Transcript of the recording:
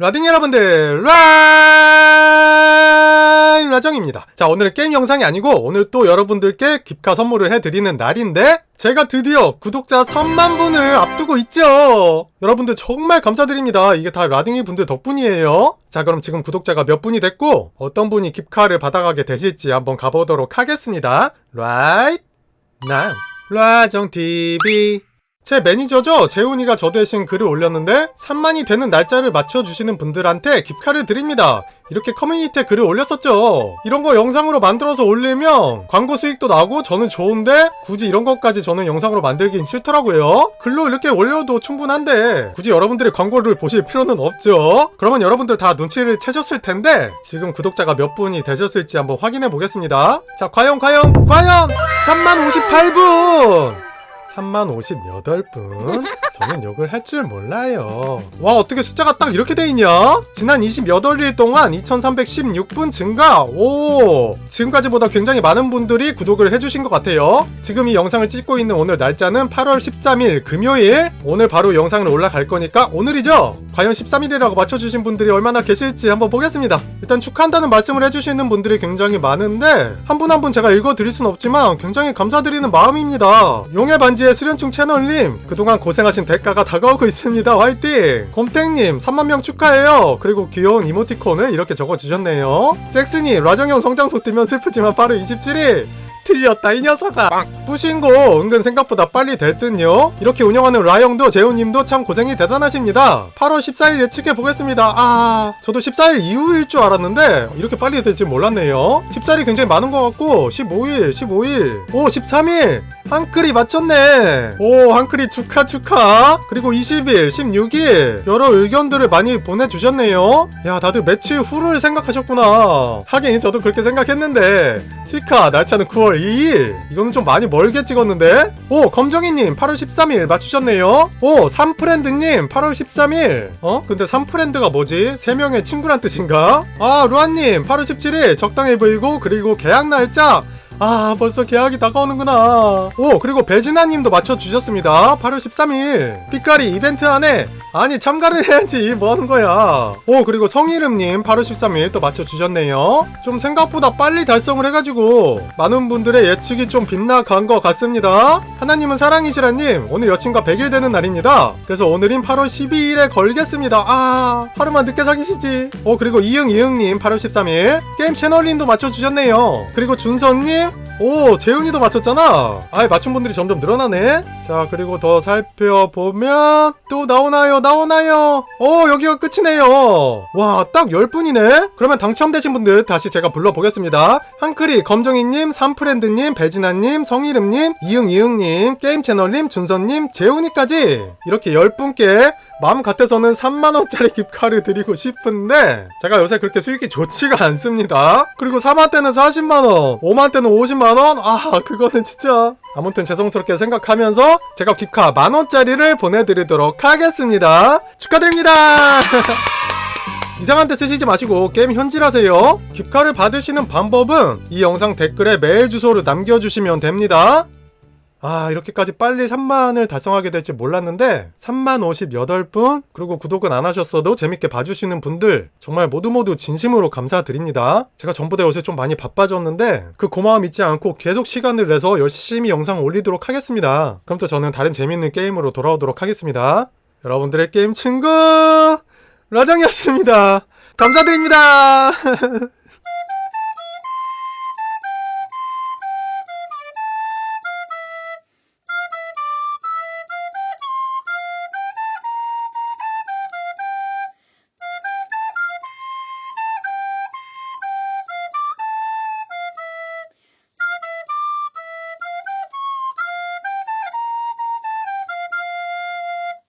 라딩 여러분들 라이 라정입니다. 자 오늘은 게임 영상이 아니고 오늘 또 여러분들께 깁카 선물을 해드리는 날인데 제가 드디어 구독자 3만 분을 앞두고 있죠. 여러분들 정말 감사드립니다. 이게 다 라딩이 분들 덕분이에요. 자 그럼 지금 구독자가 몇 분이 됐고 어떤 분이 깁카를 받아가게 되실지 한번 가보도록 하겠습니다. right now 라정TV 제 매니저죠? 재훈이가 저 대신 글을 올렸는데 3만이 되는 날짜를 맞춰주시는 분들한테 깁카를 드립니다. 이렇게 커뮤니티에 글을 올렸었죠. 이런 거 영상으로 만들어서 올리면 광고 수익도 나고 저는 좋은데 굳이 이런 것까지 저는 영상으로 만들긴 싫더라고요. 글로 이렇게 올려도 충분한데 굳이 여러분들이 광고를 보실 필요는 없죠. 그러면 여러분들 다 눈치를 채셨을 텐데 지금 구독자가 몇 분이 되셨을지 한번 확인해 보겠습니다. 자 과연 과연 과연! 3만 58분 3만 58분? 저는 욕을 할 줄 몰라요. 와, 어떻게 숫자가 딱 이렇게 돼 있냐? 지난 28일 동안 2316분 증가! 오! 지금까지보다 굉장히 많은 분들이 구독을 해주신 것 같아요. 지금 이 영상을 찍고 있는 오늘 날짜는 8월 13일 금요일. 오늘 바로 영상을 올라갈 거니까 오늘이죠? 과연 13일이라고 맞춰주신 분들이 얼마나 계실지 한번 보겠습니다. 일단 축하한다는 말씀을 해주시는 분들이 굉장히 많은데 한 분 한분 제가 읽어드릴 순 없지만 굉장히 감사드리는 마음입니다. 용의 반지 의 수련충 채널님 그동안 고생하신 대가가 다가오고 있습니다. 화이팅! 곰탱님 3만명 축하해요. 그리고 귀여운 이모티콘을 이렇게 적어주셨네요. 잭슨이 라정형 성장소 뜨면 슬프지만 바로 27일. 틀렸다 이 녀석아. 뿌신 거 은근 생각보다 빨리 될 듯요. 이렇게 운영하는 라영도 재훈님도 참 고생이 대단하십니다. 8월 14일 예측해 보겠습니다. 아 저도 14일 이후일 줄 알았는데 이렇게 빨리 될지 몰랐네요. 14일이 굉장히 많은 것 같고 15일 15일. 오 13일 한클이 맞췄네. 오 한클이 축하 축하. 그리고 20일 16일. 여러 의견들을 많이 보내주셨네요. 야 다들 며칠 후를 생각하셨구나. 하긴 저도 그렇게 생각했는데. 시카 날짜는 9월 2일. 이거는 좀 많이 멀게 찍었는데. 오 검정이님 8월 13일 맞추셨네요. 오 삼프렌드님 8월 13일. 어? 근데 삼프렌드가 뭐지? 3명의 친구란 뜻인가? 아 루아님 8월 17일 적당해 보이고 그리고 계약 날짜 아 벌써 계약이 다가오는구나. 오 그리고 배진아님도 맞춰주셨습니다. 8월 13일. 삐까리 이벤트 안에 아니 참가를 해야지 뭐하는 거야. 오 그리고 성이름님 8월 13일 또 맞춰주셨네요. 좀 생각보다 빨리 달성을 해가지고 많은 분들의 예측이 좀 빗나간 것 같습니다. 하나님은 사랑이시라님 오늘 여친과 100일 되는 날입니다. 그래서 오늘인 8월 12일에 걸겠습니다. 아 하루만 늦게 사귀시지. 오 그리고 이응 이응님 8월 13일 게임 채널님도 맞춰주셨네요. 그리고 준서님 오 재훈이도 맞췄잖아. 아이 맞춘 분들이 점점 늘어나네. 자 그리고 더 살펴보면 또 나오나요? 나오나요? 오 여기가 끝이네요. 와 딱 10분이네? 그러면 당첨되신 분들 다시 제가 불러보겠습니다. 한크리 검정이님 삼프렌드님 배진아님 성이름님 이응이응님 게임채널님 준서님 재훈이까지. 이렇게 10분께 마음 같아서는 3만원짜리 깁카를 드리고 싶은데 제가 요새 그렇게 수익이 좋지가 않습니다. 그리고 4만 때는 40만원 5만 때는 50만원? 아 그거는 진짜. 아무튼 죄송스럽게 생각하면서 제가 깁카 만원짜리를 보내드리도록 하겠습니다. 축하드립니다! 이상한 데 쓰시지 마시고 게임 현질하세요. 깁카를 받으시는 방법은 이 영상 댓글에 메일 주소를 남겨주시면 됩니다 아, 이렇게까지 빨리 3만을 달성하게 될지 몰랐는데 3만 58분 그리고 구독은 안 하셨어도 재밌게 봐주시는 분들 정말 모두 모두 진심으로 감사드립니다. 제가 전보다 요새 좀 많이 바빠졌는데 그 고마움 잊지 않고 계속 시간을 내서 열심히 영상 올리도록 하겠습니다. 그럼 또 저는 다른 재밌는 게임으로 돌아오도록 하겠습니다. 여러분들의 게임 친구 라정이었습니다. 감사드립니다.